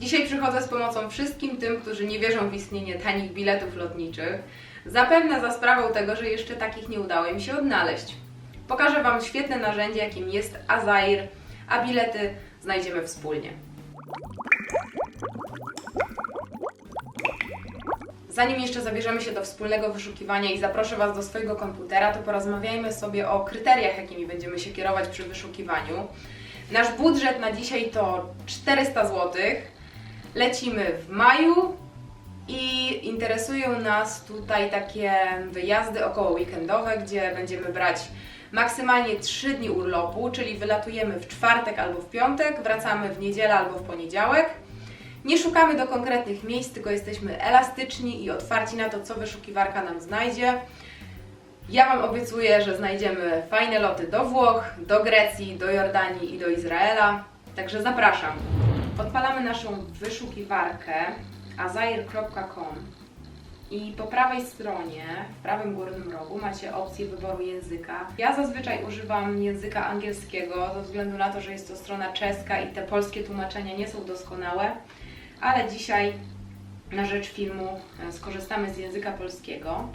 Dzisiaj przychodzę z pomocą wszystkim tym, którzy nie wierzą w istnienie tanich biletów lotniczych. Zapewne za sprawą tego, że jeszcze takich nie udało mi się odnaleźć. Pokażę Wam świetne narzędzie, jakim jest Azair, a bilety znajdziemy wspólnie. Zanim jeszcze zabierzemy się do wspólnego wyszukiwania i zaproszę Was do swojego komputera, to porozmawiajmy sobie o kryteriach, jakimi będziemy się kierować przy wyszukiwaniu. Nasz budżet na dzisiaj to 400 zł. Lecimy w maju i interesują nas tutaj takie wyjazdy około weekendowe, gdzie będziemy brać maksymalnie 3 dni urlopu, czyli wylatujemy w czwartek albo w piątek, wracamy w niedzielę albo w poniedziałek. Nie szukamy do konkretnych miejsc, tylko jesteśmy elastyczni i otwarci na to, co wyszukiwarka nam znajdzie. Ja Wam obiecuję, że znajdziemy fajne loty do Włoch, do Grecji, do Jordanii i do Izraela. Także zapraszam. Odpalamy naszą wyszukiwarkę azair.com i po prawej stronie, w prawym górnym rogu macie opcję wyboru języka. Ja zazwyczaj używam języka angielskiego ze względu na to, że jest to strona czeska i te polskie tłumaczenia nie są doskonałe, ale dzisiaj na rzecz filmu e, skorzystamy z języka polskiego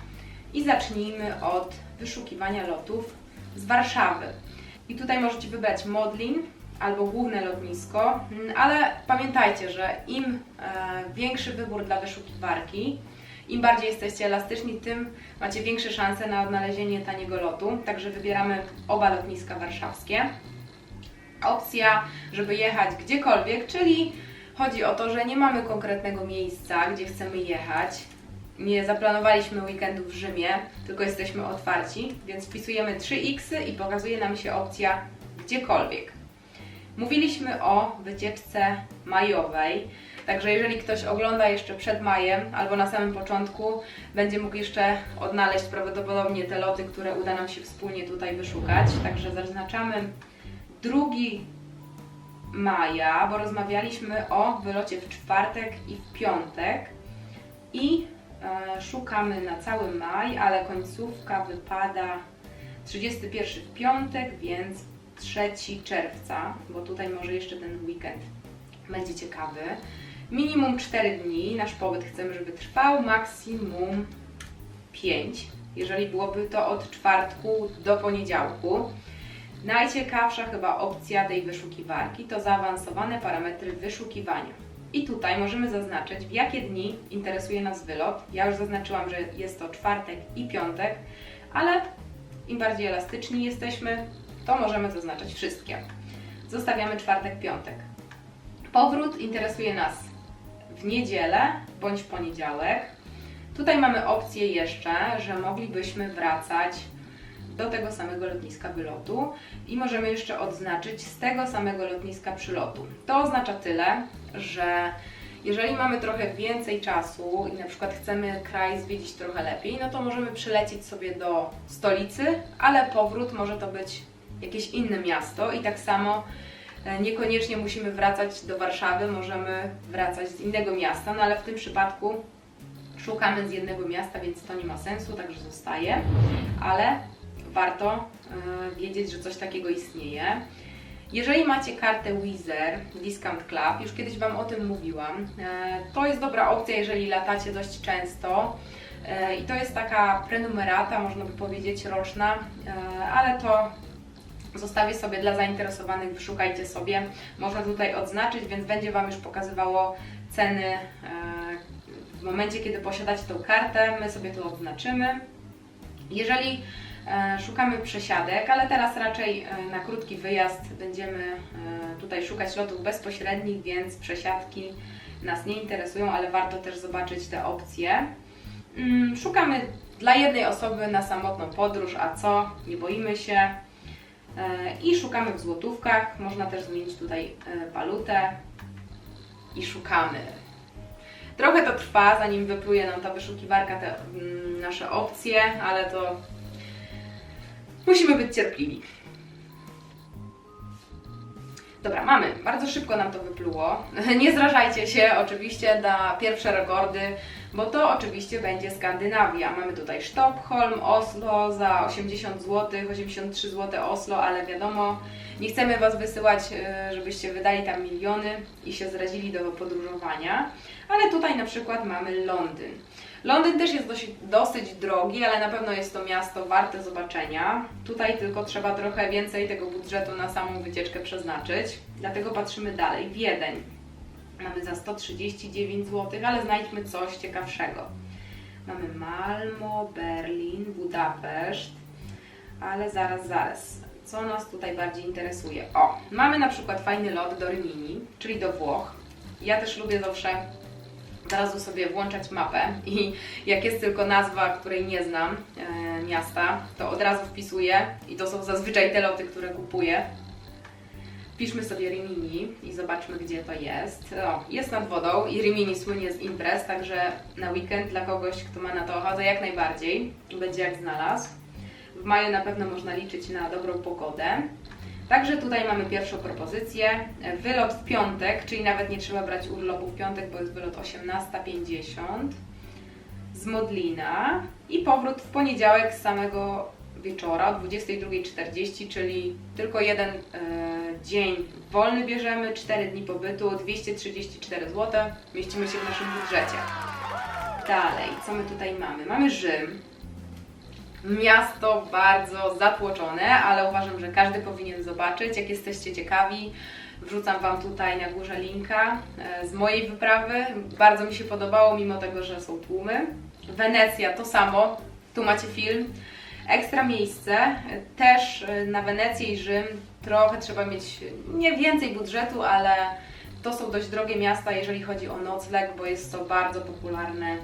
i zacznijmy od wyszukiwania lotów z Warszawy. I tutaj możecie wybrać Modlin albo główne lotnisko, mm, ale pamiętajcie, że im e, większy wybór dla wyszukiwarki, im bardziej jesteście elastyczni, tym macie większe szanse na odnalezienie taniego lotu. Także wybieramy oba lotniska warszawskie. Opcja, żeby jechać gdziekolwiek, czyli chodzi o to, że nie mamy konkretnego miejsca, gdzie chcemy jechać. Nie zaplanowaliśmy weekendu w Rzymie, tylko jesteśmy otwarci, więc wpisujemy 3x i pokazuje nam się opcja gdziekolwiek. Mówiliśmy o wycieczce majowej, także jeżeli ktoś ogląda jeszcze przed majem albo na samym początku, będzie mógł jeszcze odnaleźć prawdopodobnie te loty, które uda nam się wspólnie tutaj wyszukać. Także zaznaczamy 2 maja, bo rozmawialiśmy o wylocie w czwartek i w piątek i e, szukamy na cały maj, ale końcówka wypada 31 w piątek, więc 3 czerwca, bo tutaj może jeszcze ten weekend będzie ciekawy. Minimum 4 dni, nasz pobyt chcemy, żeby trwał, maksimum 5, jeżeli byłoby to od czwartku do poniedziałku. Najciekawsza chyba opcja tej wyszukiwarki to zaawansowane parametry wyszukiwania. I tutaj możemy zaznaczyć, w jakie dni interesuje nas wylot. Ja już zaznaczyłam, że jest to czwartek i piątek, ale im bardziej elastyczni jesteśmy, to możemy zaznaczać wszystkie. Zostawiamy czwartek, piątek. Powrót interesuje nas w niedzielę bądź poniedziałek. Tutaj mamy opcję jeszcze, że moglibyśmy wracać do tego samego lotniska wylotu i możemy jeszcze odznaczyć z tego samego lotniska przylotu. To oznacza tyle, że jeżeli mamy trochę więcej czasu i na przykład chcemy kraj zwiedzić trochę lepiej, no to możemy przylecieć sobie do stolicy, ale powrót może to być jakieś inne miasto i tak samo e, niekoniecznie musimy wracać do Warszawy, możemy wracać z innego miasta, no ale w tym przypadku szukamy z jednego miasta, więc to nie ma sensu, także zostaje, ale warto e, wiedzieć, że coś takiego istnieje. Jeżeli macie kartę Wizer Discount Club, już kiedyś Wam o tym mówiłam, e, to jest dobra opcja, jeżeli latacie dość często. I to jest taka prenumerata, można by powiedzieć, roczna, ale to zostawię sobie dla zainteresowanych, wyszukajcie sobie. Można tutaj odznaczyć, więc będzie Wam już pokazywało ceny w momencie, kiedy posiadacie tą kartę. My sobie to odznaczymy. Jeżeli E, szukamy przesiadek, ale teraz raczej e, na krótki wyjazd będziemy e, tutaj szukać lotów bezpośrednich, więc przesiadki nas nie interesują, ale warto też zobaczyć te opcje. Mm, szukamy dla jednej osoby na samotną podróż, a co? Nie boimy się. I szukamy w złotówkach. Można też zmienić tutaj walutę i szukamy. Trochę to trwa, zanim wypluje nam ta wyszukiwarka te mm, nasze opcje, ale to Musimy być cierpliwi. Dobra, mamy. Bardzo szybko nam to wypluło. Nie zrażajcie się oczywiście na pierwsze rekordy, bo to oczywiście będzie Skandynawia. Mamy tutaj Sztokholm, Oslo za 80 zł, 83 zł Oslo, ale wiadomo, Nie chcemy Was wysyłać, e, żebyście wydali tam miliony i się zrazili do podróżowania, ale tutaj na przykład mamy Londyn. Londyn też jest dosyć, dosyć drogi, ale na pewno jest to miasto warte zobaczenia. Tutaj tylko trzeba trochę więcej tego budżetu na samą wycieczkę przeznaczyć, dlatego patrzymy dalej. Wiedeń. Mamy za 139 zł, ale znajdźmy coś ciekawszego. Mamy Malmo, Berlin, Budapeszt, ale zaraz, zaraz. Co nas tutaj bardziej interesuje? O, mamy na przykład fajny lot do Rimini, czyli do Włoch. Ja też lubię zawsze od razu sobie włączać mapę i jak jest tylko nazwa, której nie znam, e, miasta, to od razu wpisuję i to są zazwyczaj te loty, które kupuję. Wpiszmy sobie Rimini i zobaczmy, gdzie to jest. O, jest nad wodą i Rimini słynie z imprez, także na weekend dla kogoś, kto ma na to ochotę, jak najbardziej. Będzie jak znalazł. W maju na pewno można liczyć na dobrą pogodę. Także tutaj mamy pierwszą propozycję. Wylot w piątek, czyli nawet nie trzeba brać urlopu w piątek, bo jest wylot 18.50 z Modlina i powrót w poniedziałek z samego wieczora o 22.40, czyli tylko jeden e, dzień wolny bierzemy, 4 dni pobytu, 234 zł, mieścimy się w naszym budżecie. Dalej, co my tutaj mamy? Mamy Rzym, miasto bardzo zatłoczone, ale uważam, że każdy powinien zobaczyć. Jak jesteście ciekawi, wrzucam Wam tutaj na górze linka e, z mojej wyprawy. Bardzo mi się podobało, mimo tego, że są tłumy. Wenecja to samo, tu macie film. Ekstra miejsce, też e, na Wenecję i Rzym trochę trzeba mieć nie więcej budżetu, ale to są dość drogie miasta, jeżeli chodzi o nocleg, bo jest to bardzo popularne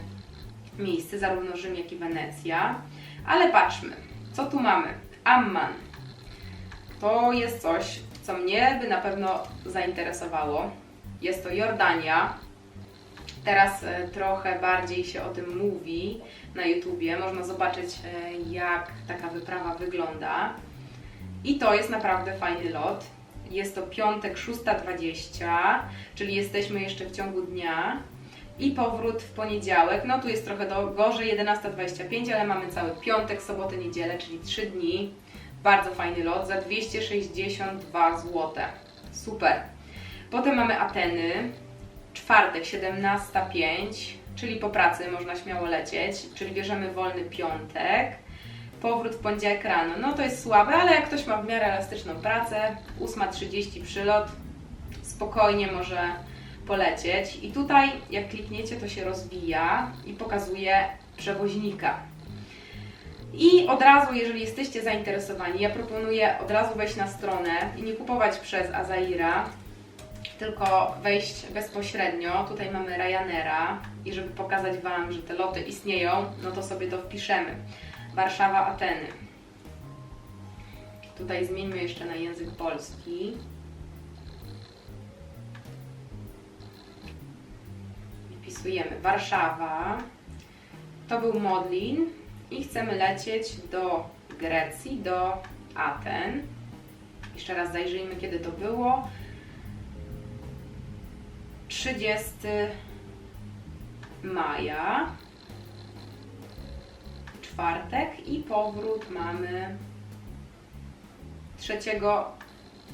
miejsce, zarówno Rzym, jak i Wenecja. Ale patrzmy, co tu mamy? Amman. To jest coś, co mnie by na pewno zainteresowało. Jest to Jordania. Teraz e, trochę bardziej się o tym mówi na YouTubie. Można zobaczyć, e, jak taka wyprawa wygląda. I to jest naprawdę fajny lot. Jest to piątek 6.20, czyli jesteśmy jeszcze w ciągu dnia i powrót w poniedziałek. No tu jest trochę do, gorzej, 11.25, ale mamy cały piątek, sobotę, niedzielę, czyli 3 dni. Bardzo fajny lot za 262 zł. Super. Potem mamy Ateny, czwartek 17.05, czyli po pracy można śmiało lecieć, czyli bierzemy wolny piątek. Powrót w poniedziałek rano. No to jest słabe, ale jak ktoś ma w miarę elastyczną pracę, 8.30 przylot, spokojnie może polecieć. I tutaj, jak klikniecie, to się rozwija i pokazuje przewoźnika. I od razu, jeżeli jesteście zainteresowani, ja proponuję od razu wejść na stronę i nie kupować przez Azaira, tylko wejść bezpośrednio. Tutaj mamy Ryanaira i żeby pokazać Wam, że te loty istnieją, no to sobie to wpiszemy. Warszawa, Ateny. Tutaj zmieńmy jeszcze na język polski. wpisujemy Warszawa, to był Modlin i chcemy lecieć do Grecji, do Aten. Jeszcze raz zajrzyjmy, kiedy to było. 30 maja, czwartek i powrót mamy 3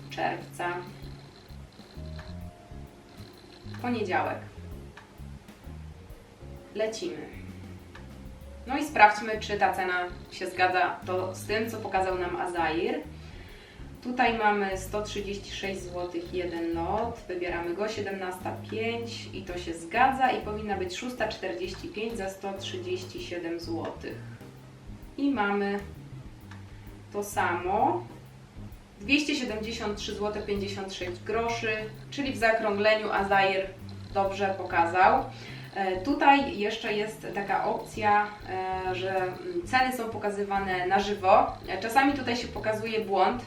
czerwca, poniedziałek lecimy. No i sprawdźmy, czy ta cena się zgadza to z tym, co pokazał nam Azair. Tutaj mamy 136 zł jeden lot, wybieramy go 17,5 i to się zgadza i powinna być 645 za 137 zł. I mamy to samo 273 zł 56 groszy, czyli w zakrągleniu Azair dobrze pokazał. E, tutaj jeszcze jest taka opcja, e, że ceny są pokazywane na żywo. E, czasami tutaj się pokazuje błąd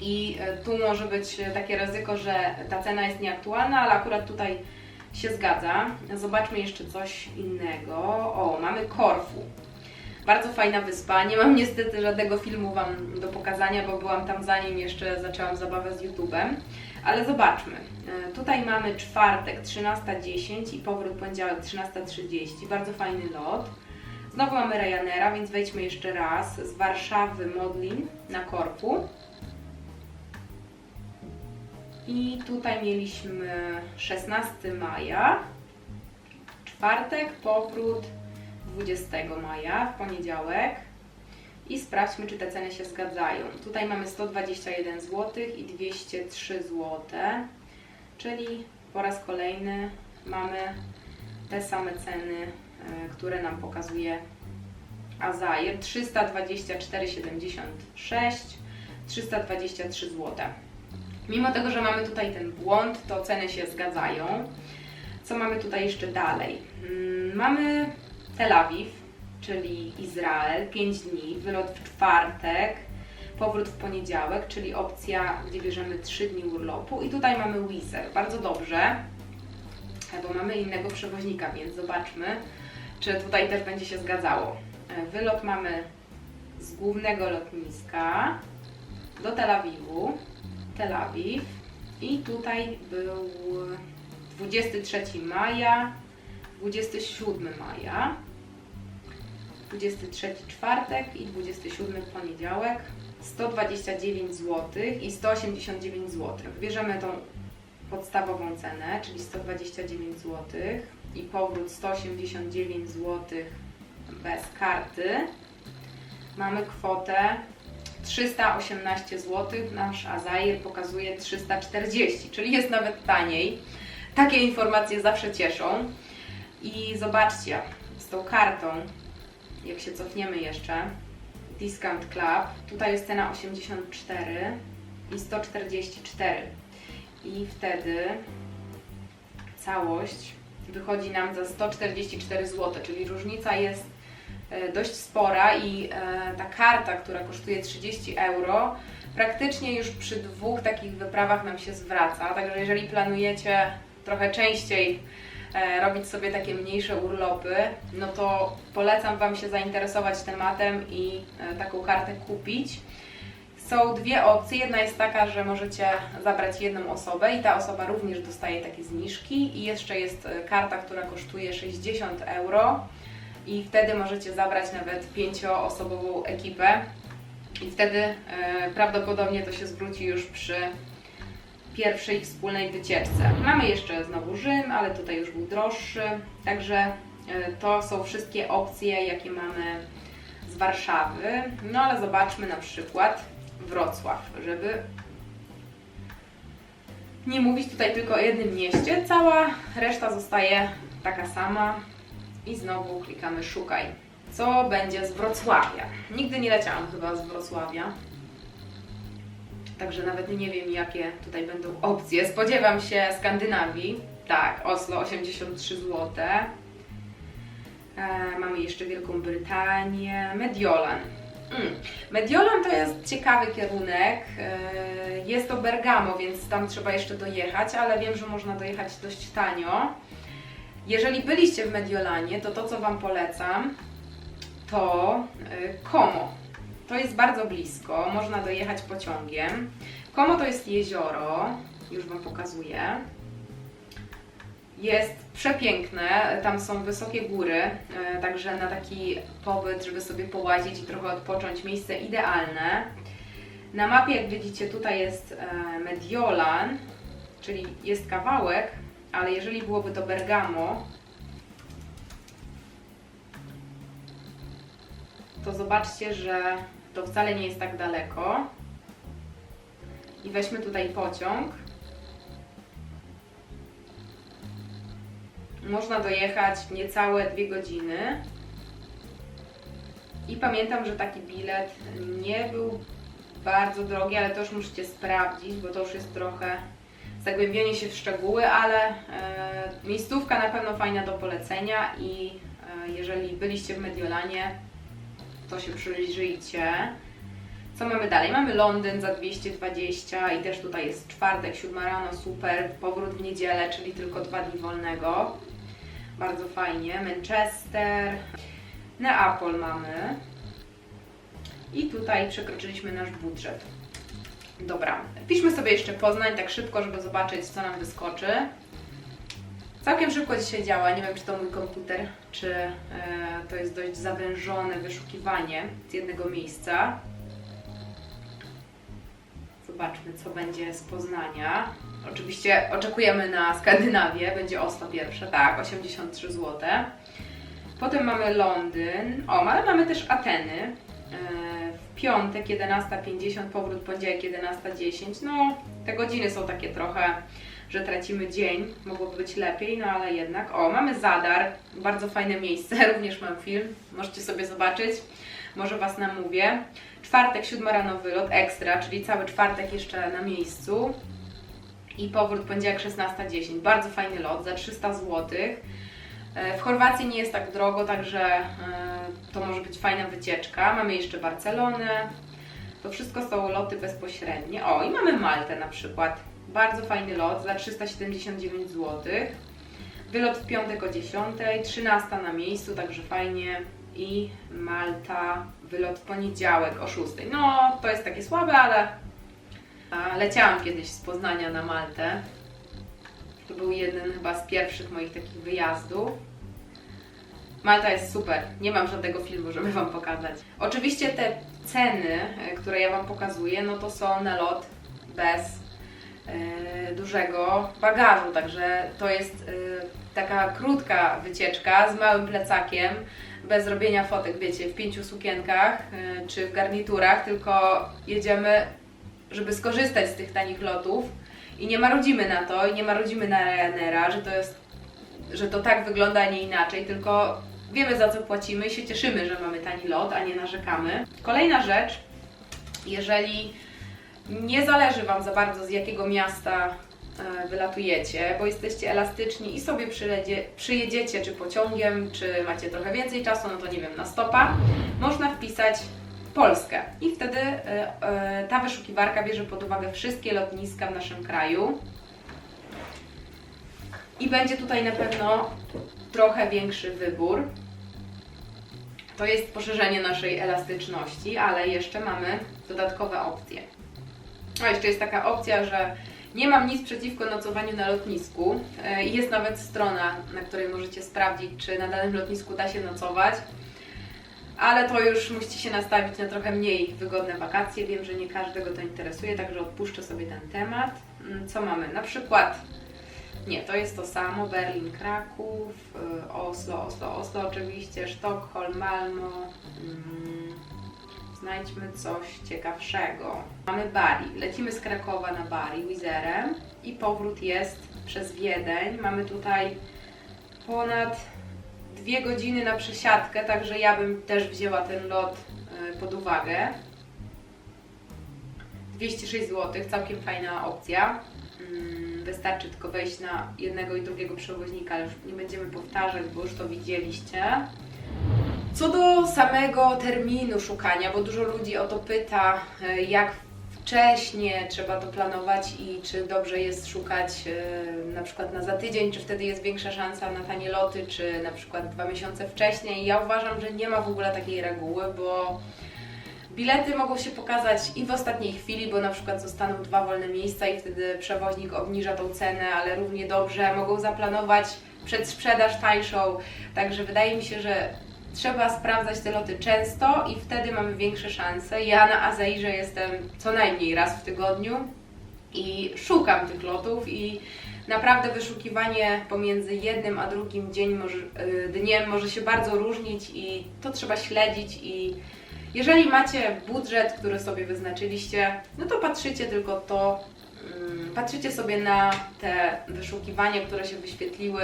i tu może być takie ryzyko, że ta cena jest nieaktualna, ale akurat tutaj się zgadza. Zobaczmy jeszcze coś innego. O, mamy Korfu. Bardzo fajna wyspa. Nie mam niestety żadnego filmu Wam do pokazania, bo byłam tam zanim jeszcze zaczęłam zabawę z YouTube'em. Ale zobaczmy. E, tutaj mamy czwartek 13.10 i powrót poniedziałek 13.30. Bardzo fajny lot. Znowu mamy Ryanaira, więc wejdźmy jeszcze raz z Warszawy Modlin na Korfu. I tutaj mieliśmy 16 maja, czwartek, powrót 20 maja, w poniedziałek. I sprawdźmy, czy te ceny się zgadzają. Tutaj mamy 121 zł i 203 zł, czyli po raz kolejny mamy te same ceny, e, które nam pokazuje Azair 324,76 323 zł. Mimo tego, że mamy tutaj ten błąd, to ceny się zgadzają. Co mamy tutaj jeszcze dalej? Mm, Mamy Tel Awiw, czyli Izrael, 5 dni, wylot w czwartek, powrót w poniedziałek, czyli opcja, gdzie bierzemy 3 dni urlopu. I tutaj mamy Wizz Air. Bardzo dobrze, bo mamy innego przewoźnika, więc zobaczmy, czy tutaj też będzie się zgadzało. E, Wylot mamy z głównego lotniska do Tel Awiwu, Tel Awiw i tutaj był 23 maja, 27 maja, 23 czwartek i 27 poniedziałek, 129 zł i 189 zł. Bierzemy tą podstawową cenę, czyli 129 zł i powrót 189 zł bez karty. Mamy kwotę 318 zł, nasz Azair pokazuje 340, czyli jest nawet taniej. Takie informacje zawsze cieszą. I zobaczcie, z tą kartą, jak się cofniemy jeszcze, Discount Club, tutaj jest cena 84 i 144. I wtedy całość wychodzi nam za 144 zł, czyli różnica jest e, dość spora i e, ta karta, która kosztuje 30 euro, praktycznie już przy dwóch takich wyprawach nam się zwraca. Także jeżeli planujecie trochę częściej robić sobie takie mniejsze urlopy, no to polecam Wam się zainteresować tematem i e, taką kartę kupić. Są dwie opcje. Jedna jest taka, że możecie zabrać jedną osobę i ta osoba również dostaje takie zniżki. I jeszcze jest e, karta, która kosztuje 60 euro i wtedy możecie zabrać nawet pięcioosobową ekipę. I wtedy e, prawdopodobnie to się zwróci już przy pierwszej wspólnej wycieczce. Mamy jeszcze znowu Rzym, ale tutaj już był droższy. Także e, to są wszystkie opcje, jakie mamy z Warszawy. No ale zobaczmy na przykład Wrocław, żeby nie mówić tutaj tylko o jednym mieście. Cała reszta zostaje taka sama i znowu klikamy szukaj. Co będzie z Wrocławia? Nigdy nie leciałam chyba z Wrocławia. Także nawet nie wiem, jakie tutaj będą opcje. Spodziewam się Skandynawii. Tak, Oslo 83 zł. E, mamy jeszcze Wielką Brytanię, Mediolan. Mm. Mediolan to jest ciekawy kierunek. E, jest to Bergamo, więc tam trzeba jeszcze dojechać, ale wiem, że można dojechać dość tanio. Jeżeli byliście w Mediolanie, to to, co Wam polecam, to e, Como. To jest bardzo blisko, można dojechać pociągiem. Como to jest jezioro, już Wam pokazuję. Jest przepiękne, tam są wysokie góry, e, także na taki pobyt, żeby sobie połazić i trochę odpocząć, miejsce idealne. Na mapie, jak widzicie, tutaj jest e, Mediolan, czyli jest kawałek, ale jeżeli byłoby to Bergamo, to zobaczcie, że to wcale nie jest tak daleko. I weźmy tutaj pociąg. Można dojechać niecałe dwie godziny. I pamiętam, że taki bilet nie był bardzo drogi, ale to już musicie sprawdzić, bo to już jest trochę zagłębienie się w szczegóły, ale e, miejscówka na pewno fajna do polecenia i e, jeżeli byliście w Mediolanie, to się przyjrzyjcie. Co mamy dalej? Mamy Londyn za 220 i też tutaj jest czwartek, siódma rano, super, powrót w niedzielę, czyli tylko dwa dni wolnego. Bardzo fajnie. Manchester, Neapol mamy. I tutaj przekroczyliśmy nasz budżet. Dobra, piszmy sobie jeszcze Poznań tak szybko, żeby zobaczyć, co nam wyskoczy. Całkiem szybko dzisiaj działa. Nie wiem, czy to mój komputer, czy e, to jest dość zawężone wyszukiwanie z jednego miejsca. Zobaczmy, co będzie z Poznania. Oczywiście oczekujemy na Skandynawię, będzie Oslo pierwsze, tak, 83 zł. Potem mamy Londyn, o, ale mamy też Ateny. E, W piątek 11.50, powrót poniedziałek 11.10. No, te godziny są takie trochę, że tracimy dzień, mogłoby być lepiej, no ale jednak. O, mamy Zadar, bardzo fajne miejsce, również mam film, możecie sobie zobaczyć, może Was namówię. Czwartek, 7 rano wylot, ekstra, czyli cały czwartek jeszcze na miejscu. I powrót poniedziałek 16.10. Bardzo fajny lot, za 300 zł. W Chorwacji nie jest tak drogo, także e, to może być fajna wycieczka. Mamy jeszcze Barcelonę. To wszystko są loty bezpośrednie. O, i mamy Maltę na przykład. Bardzo fajny lot za 379 zł. Wylot w piątek o 10, 13 na miejscu, także fajnie. I Malta, wylot w poniedziałek o 6. No, to jest takie słabe, ale leciałam kiedyś z Poznania na Maltę. To był jeden chyba z pierwszych moich takich wyjazdów. Malta jest super. Nie mam żadnego filmu, żeby Wam pokazać. Oczywiście te ceny, e, które ja Wam pokazuję, no to są na lot bez dużego bagażu, także to jest e, taka krótka wycieczka z małym plecakiem, bez robienia fotek, wiecie, w pięciu sukienkach e, czy w garniturach, tylko jedziemy, żeby skorzystać z tych tanich lotów i nie marudzimy na to i nie marudzimy na Ryanaira, że to jest, że to tak wygląda, a nie inaczej, tylko wiemy za co płacimy i się cieszymy, że mamy tani lot, a nie narzekamy. Kolejna rzecz, jeżeli nie zależy Wam za bardzo z jakiego miasta e, wylatujecie, bo jesteście elastyczni i sobie przyjedzie, przyjedziecie czy pociągiem, czy macie trochę więcej czasu, no to nie wiem, na stopa, można wpisać Polskę. I wtedy e, e, ta wyszukiwarka bierze pod uwagę wszystkie lotniska w naszym kraju. I będzie tutaj na pewno trochę większy wybór. To jest poszerzenie naszej elastyczności, ale jeszcze mamy dodatkowe opcje. A jeszcze jest taka opcja, że nie mam nic przeciwko nocowaniu na lotnisku. E, Jest nawet strona, na której możecie sprawdzić, czy na danym lotnisku da się nocować. Ale to już musicie się nastawić na trochę mniej wygodne wakacje. Wiem, że nie każdego to interesuje, także odpuszczę sobie ten temat. Mm, Co mamy? Na przykład, nie, to jest to samo, Berlin, Kraków, y, Oslo, Oslo, Oslo oczywiście, Sztokholm, Malmo. Mm, Znajdźmy coś ciekawszego. Mamy Bari. Lecimy z Krakowa na Bari Wizerem i powrót jest przez Wiedeń. Mamy tutaj ponad dwie godziny na przesiadkę, także ja bym też wzięła ten lot y, pod uwagę. 206 zł, całkiem fajna opcja. Mm, Wystarczy tylko wejść na jednego i drugiego przewoźnika, już nie będziemy powtarzać, bo już to widzieliście. Co do samego terminu szukania, bo dużo ludzi o to pyta, e, jak wcześnie trzeba to planować i czy dobrze jest szukać e, na przykład na za tydzień, czy wtedy jest większa szansa na tanie loty, czy na przykład dwa miesiące wcześniej. Ja uważam, że nie ma w ogóle takiej reguły, bo bilety mogą się pokazać i w ostatniej chwili, bo na przykład zostaną dwa wolne miejsca i wtedy przewoźnik obniża tą cenę, ale równie dobrze mogą zaplanować przedsprzedaż tańszą. Także wydaje mi się, że trzeba sprawdzać te loty często i wtedy mamy większe szanse. Ja na Azairze jestem co najmniej raz w tygodniu i szukam tych lotów i naprawdę wyszukiwanie pomiędzy jednym a drugim dzień może, y, dniem może się bardzo różnić i to trzeba śledzić i jeżeli macie budżet, który sobie wyznaczyliście, no to patrzycie tylko to, mm, patrzycie sobie na te wyszukiwania, które się wyświetliły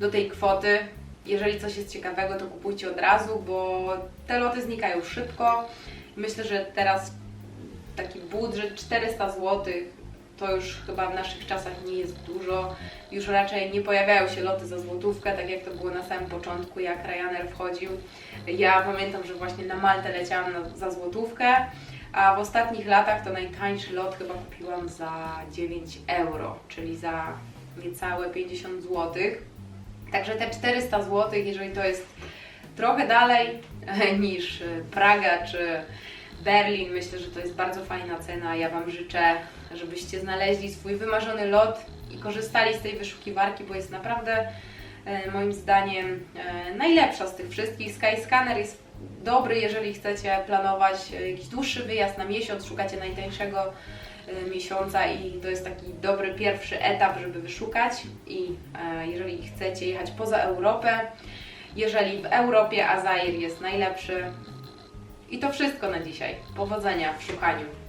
do tej kwoty. Jeżeli coś jest ciekawego, to kupujcie od razu, bo te loty znikają szybko. Myślę, że teraz taki budżet 400 zł to już chyba w naszych czasach nie jest dużo. Już raczej nie pojawiają się loty za złotówkę, tak jak to było na samym początku, jak Ryanair wchodził. Ja pamiętam, że właśnie na Maltę leciałam na, za złotówkę, a w ostatnich latach to najtańszy lot chyba kupiłam za 9 euro, czyli za niecałe 50 zł. Także te 400 zł, jeżeli to jest trochę dalej niż Praga czy Berlin, myślę, że to jest bardzo fajna cena. Ja Wam życzę, żebyście znaleźli swój wymarzony lot i korzystali z tej wyszukiwarki, bo jest naprawdę e, moim zdaniem e, najlepsza z tych wszystkich. Skyscanner jest dobry, jeżeli chcecie planować e, jakiś dłuższy wyjazd na miesiąc, szukacie najtańszego y, miesiąca i to jest taki dobry pierwszy etap, żeby wyszukać i e, jeżeli chcecie jechać poza Europę, jeżeli w Europie Azair jest najlepszy i to wszystko na dzisiaj. Powodzenia w szukaniu.